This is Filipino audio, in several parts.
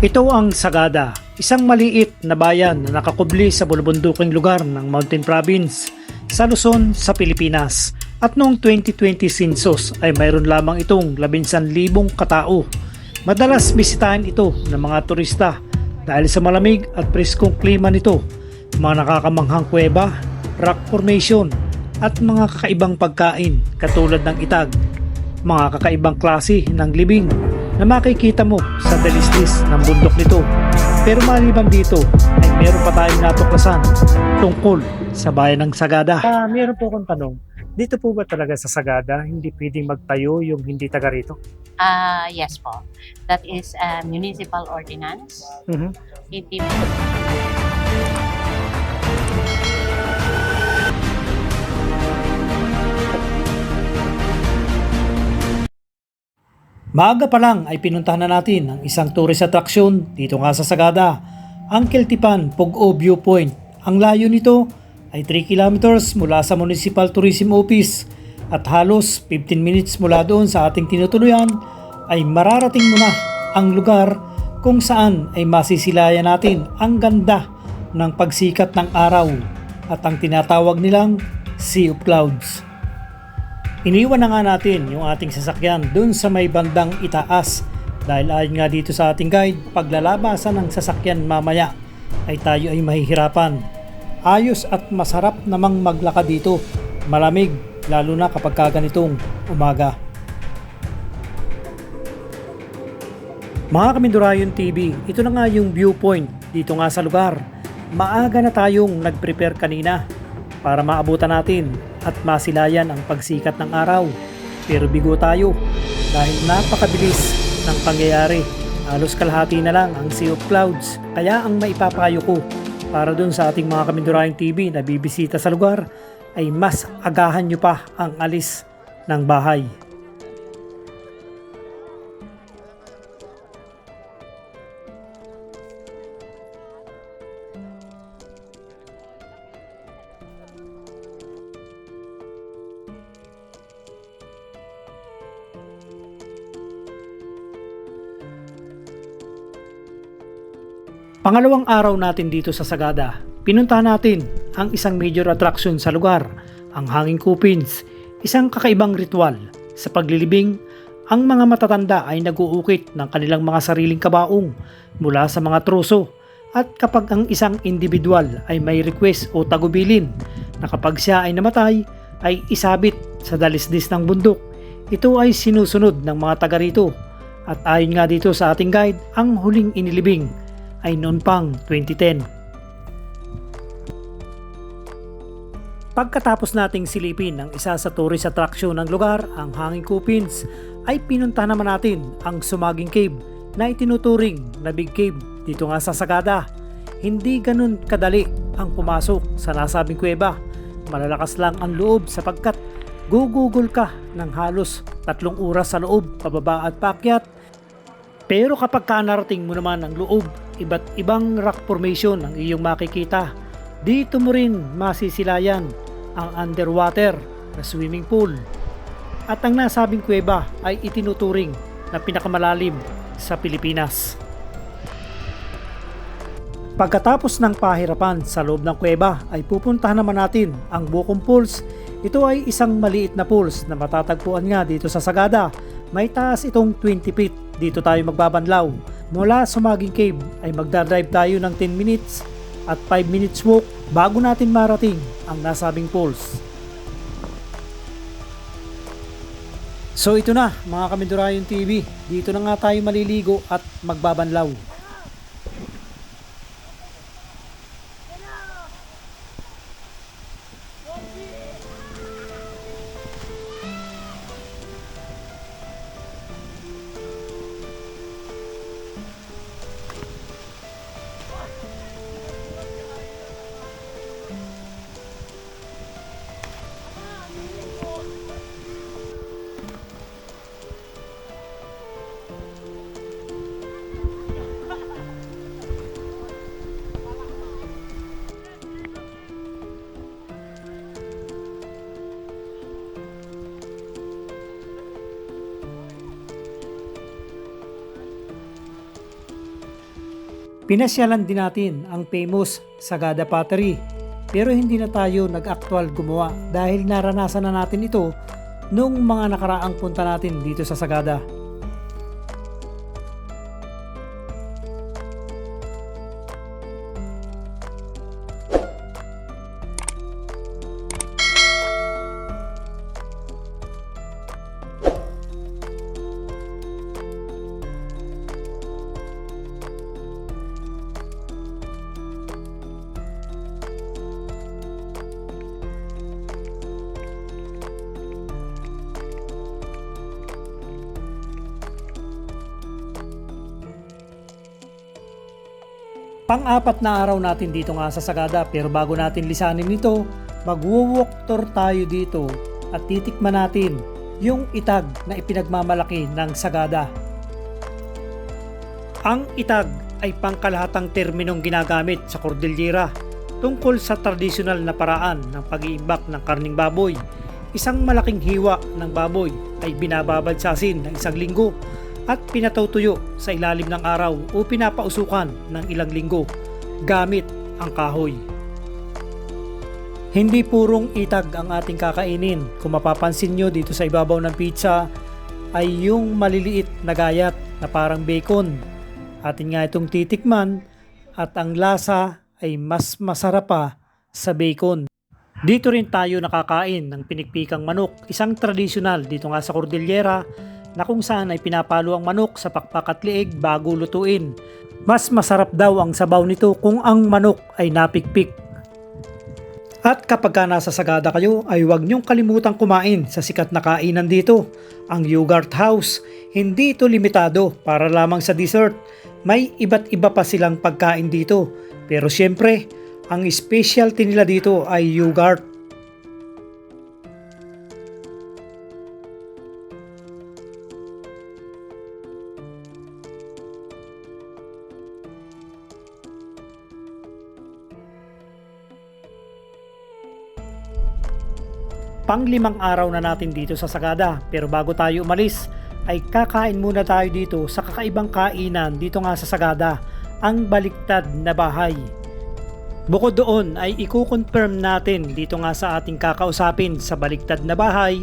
Ito ang Sagada, isang maliit na bayan na nakakubli sa bulubunduking lugar ng Mountain Province sa Luzon sa Pilipinas. At noong 2020 census ay mayroon lamang itong 11,000 katao. Madalas bisitahin ito ng mga turista dahil sa malamig at preskong klima nito, mga nakakamanghang kuweba, rock formation at mga kakaibang pagkain katulad ng itag, mga kakaibang klase ng libing na makikita mo sa dalisdis ng bundok nito. Pero maliban dito ay meron pa tayong natuklasan tungkol sa bayan ng Sagada. Ah, meron po akong tanong. Dito po ba talaga sa Sagada hindi pwedeng magtayo yung hindi taga rito? Ah, yes po. That is a municipal ordinance. Mhm. Hindi Maaga pa lang ay pinuntahan na natin ang isang tourist attraction dito nga sa Sagada, ang Keltipan Pugo Viewpoint. Ang layo nito ay 3 kilometers mula sa Municipal Tourism Office at halos 15 minutes mula doon sa ating tinutuluyan ay mararating mo na ang lugar kung saan ay masisilayan natin ang ganda ng pagsikat ng araw at ang tinatawag nilang Sea of Clouds. Iniwan na nga natin yung ating sasakyan dun sa may bandang itaas dahil ayon nga dito sa ating guide, paglalabasan ng sasakyan mamaya ay tayo ay mahihirapan. Ayos at masarap namang maglakad dito. Malamig, lalo na kapag kaganitong umaga. Mga Kamindurayon TV, ito na nga yung viewpoint dito nga sa lugar. Maaga na tayong nag-prepare kanina para maabutan natin at masilayan ang pagsikat ng araw. Pero bigo tayo dahil napakabilis ng pangyayari. Halos kalahati na lang ang Sea of Clouds. Kaya ang maipapayo ko para dun sa ating mga Kamindurayong TV na bibisita sa lugar ay mas agahan nyo pa ang alis ng bahay. Pangalawang araw natin dito sa Sagada, pinuntahan natin ang isang major attraction sa lugar, ang Hanging Kupins, isang kakaibang ritual. Sa paglilibing, ang mga matatanda ay naguukit ng kanilang mga sariling kabaong mula sa mga truso at kapag ang isang individual ay may request o tagubilin na kapag siya ay namatay ay isabit sa dalisdis ng bundok. Ito ay sinusunod ng mga taga rito at ayon nga dito sa ating guide, ang huling inilibing ay noon pang 2010. Pagkatapos nating silipin ang isa sa tourist attraction ng lugar, ang Hanging Kupins, ay pinunta naman natin ang Sumaging Cave na itinuturing na Big Cave dito nga sa Sagada. Hindi ganun kadali ang pumasok sa nasabing kuweba. Malalakas lang ang loob sapagkat gugugol ka ng halos tatlong oras sa loob, pababa at pakyat. Pero kapag ka narating mo naman ang loob, iba't ibang rock formation ang iyong makikita. Dito mo rin masisilayan ang underwater na swimming pool. At ang nasabing kuweba ay itinuturing na pinakamalalim sa Pilipinas. Pagkatapos ng pahirapan sa loob ng kuweba ay pupuntahan naman natin ang Bukong Pools. Ito ay isang maliit na pools na matatagpuan nga dito sa Sagada. May taas itong 20 feet. Dito tayo magbabanlaw. Mula sa Maging Cave ay magdadrive tayo ng 10 minutes at 5 minutes walk bago natin marating ang nasabing pools. So ito na mga Kamindurayon TV, dito na nga tayo maliligo at magbabanlaw. Pinasyalan din natin ang famous Sagada Pottery pero hindi na tayo nag-actual gumawa dahil naranasan na natin ito nung mga nakaraang punta natin dito sa Sagada. Pang-apat na araw natin dito nga sa Sagada pero bago natin lisanin ito, magwo-walk tour tayo dito at titikman natin yung itag na ipinagmamalaki ng Sagada. Ang itag ay pangkalahatang terminong ginagamit sa Cordillera tungkol sa tradisyonal na paraan ng pag-iimbak ng karning baboy. Isang malaking hiwa ng baboy ay binababad sa ng isang linggo at pinatutuyo sa ilalim ng araw o pinapausukan ng ilang linggo gamit ang kahoy. Hindi purong itag ang ating kakainin. Kung mapapansin nyo dito sa ibabaw ng pizza ay yung maliliit na gayat na parang bacon. Atin nga itong titikman at ang lasa ay mas masarap pa sa bacon. Dito rin tayo nakakain ng pinikpikang manok, isang tradisyonal dito nga sa Cordillera na kung saan ay pinapalo ang manok sa pakpak at liig bago lutuin. Mas masarap daw ang sabaw nito kung ang manok ay napikpik. At kapag ka nasa Sagada kayo ay huwag niyong kalimutang kumain sa sikat na kainan dito, ang Yogurt House. Hindi ito limitado para lamang sa dessert. May iba't iba pa silang pagkain dito. Pero syempre, ang specialty nila dito ay yogurt. Panglimang araw na natin dito sa Sagada pero bago tayo umalis ay kakain muna tayo dito sa kakaibang kainan dito nga sa Sagada, ang baliktad na bahay. Bukod doon ay i-confirm natin dito nga sa ating kakausapin sa baliktad na bahay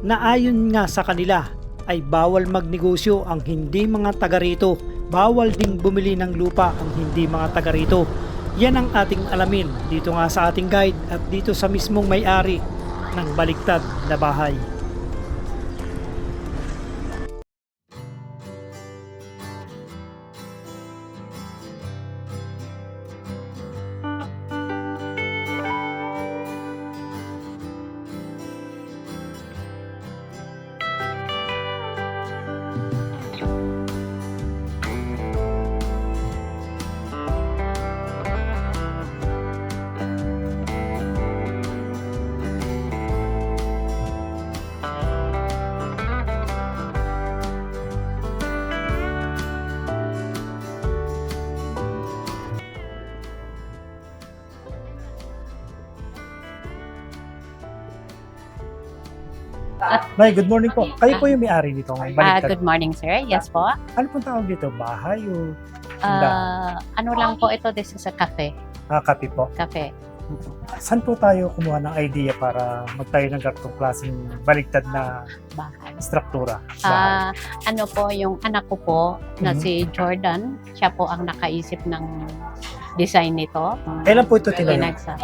na ayon nga sa kanila ay bawal magnegosyo ang hindi mga taga rito. Bawal ding bumili ng lupa ang hindi mga taga rito. Yan ang ating alamin dito nga sa ating guide at dito sa mismong may-ari ng baliktad na bahay. Nay, good morning po. Kayo po yung may-ari nito ng Ah, baliktad. good morning, sir. Yes po. Ano pong tawag dito? Bahay o Ah, ano lang po ito, this is a cafe. ah, kape po? Cafe. Saan po tayo kumuha ng idea para magtayo ng ganitong klaseng baligtad na Bahay. struktura? Bahay. Ah, ano po, yung anak ko po na Mhm. si Jordan, siya po ang nakaisip ng design nito. Kailan po ito tinayo? Pinagsa.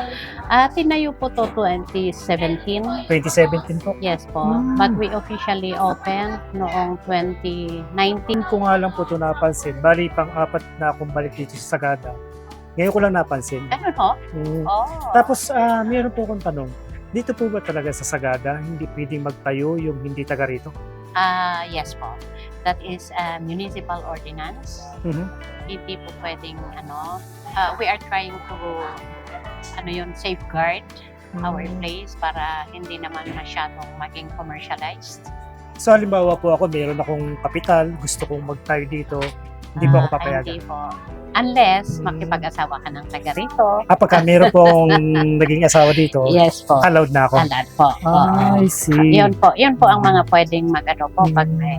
Ah, tinayo po to 2017. 2017 po. Yes po. Hmm. But we officially opened noong 2019. Ko nga lang po ito napansin. Bali, pang-apat na akong balik dito sa Sagada. Ngayon ko lang napansin. Ano po? Mm. Oh. Tapos, ah, meron po akong tanong. Dito po ba talaga sa Sagada, hindi pwedeng magtayo yung hindi taga rito? Ah, yes po. That is a municipal ordinance. Mhm. Hindi po pwedeng ano, ah, we are trying to ano yun, safeguard our Mm. place para hindi naman masyadong maging commercialized. So, halimbawa po ako, meron akong kapital, gusto kong magtayo dito, hindi po ako Ah, papayagan. Hindi po. Unless Mm. makipag-asawa ka ng taga rito. Ah, pagka meron pong naging asawa dito, Yes po. allowed na ako. Allowed po. Ah. I see. Yun po, yun po ang mga pwedeng mag-ano po pag Mm. may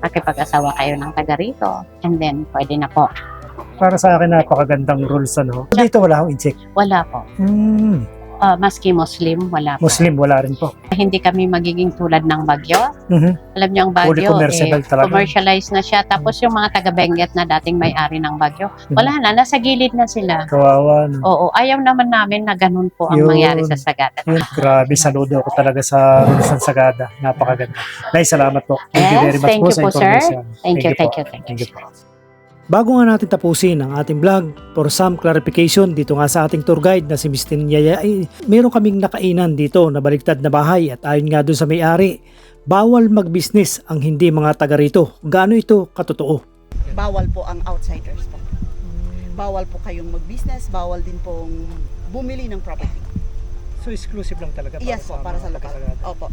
makipag-asawa kayo ng taga rito. And then, pwede na po. Para sa akin, napakagandang rules, ano. Dito wala akong insect. Wala po. Hmm. Ah, maski Muslim, wala po. Muslim, wala rin po. Hindi kami magiging tulad ng Bagyo. Mhm. Alam niyo ang Bagyo, eh, talaga. commercialized na siya. Tapos yung mga taga Benguet na dating may-ari ng Bagyo, Mhm. wala na, nasa gilid na sila. Kawawa, no. Oo, ayaw naman namin na ganun po ang Yun. mangyari sa Sagada. Yun, grabe, saludo ako talaga sa San Sagada. Napakaganda. Nay, salamat po. Thank you Yes, very much thank po you sa po, sir. information. Thank you, thank you, thank you. Thank you po. Bago nga natin tapusin ang ating vlog, for some clarification dito nga sa ating tour guide na si Mr. Yaya, ay meron kaming nakainan dito na baliktad na bahay at ayon nga dun sa may-ari, bawal mag-business ang hindi mga taga rito. Gaano ito katotoo? bawal po ang outsiders po. Bawal po kayong mag-business, bawal din pong bumili ng property. So exclusive lang talaga yes po, para sa lokal. Opo.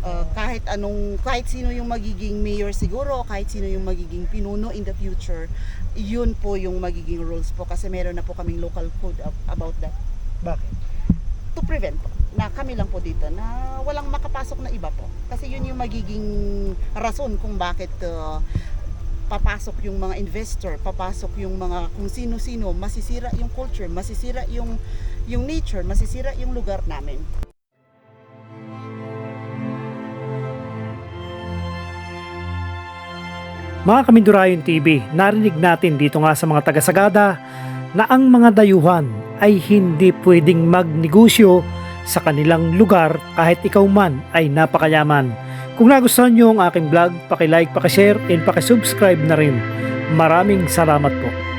Uh, kahit anong, kahit sino yung magiging mayor siguro, kahit sino yung magiging pinuno in the future, yun po yung magiging rules po kasi meron na po kaming local code ab- about that. Bakit? To prevent po, na kami lang po dito na walang makapasok na iba po. Kasi yun yung magiging rason kung bakit uh, papasok yung mga investor, papasok yung mga kung sino-sino, masisira yung culture, masisira yung yung nature, masisira yung lugar namin. Mga Kamindurayon TV, narinig natin dito nga sa mga taga-sagada na ang mga dayuhan ay hindi pwedeng magnegosyo sa kanilang lugar kahit ikaw man ay napakayaman. Kung nagustuhan nyo ang aking vlog, pakilike, pakishare, and pakisubscribe na rin. Maraming salamat po.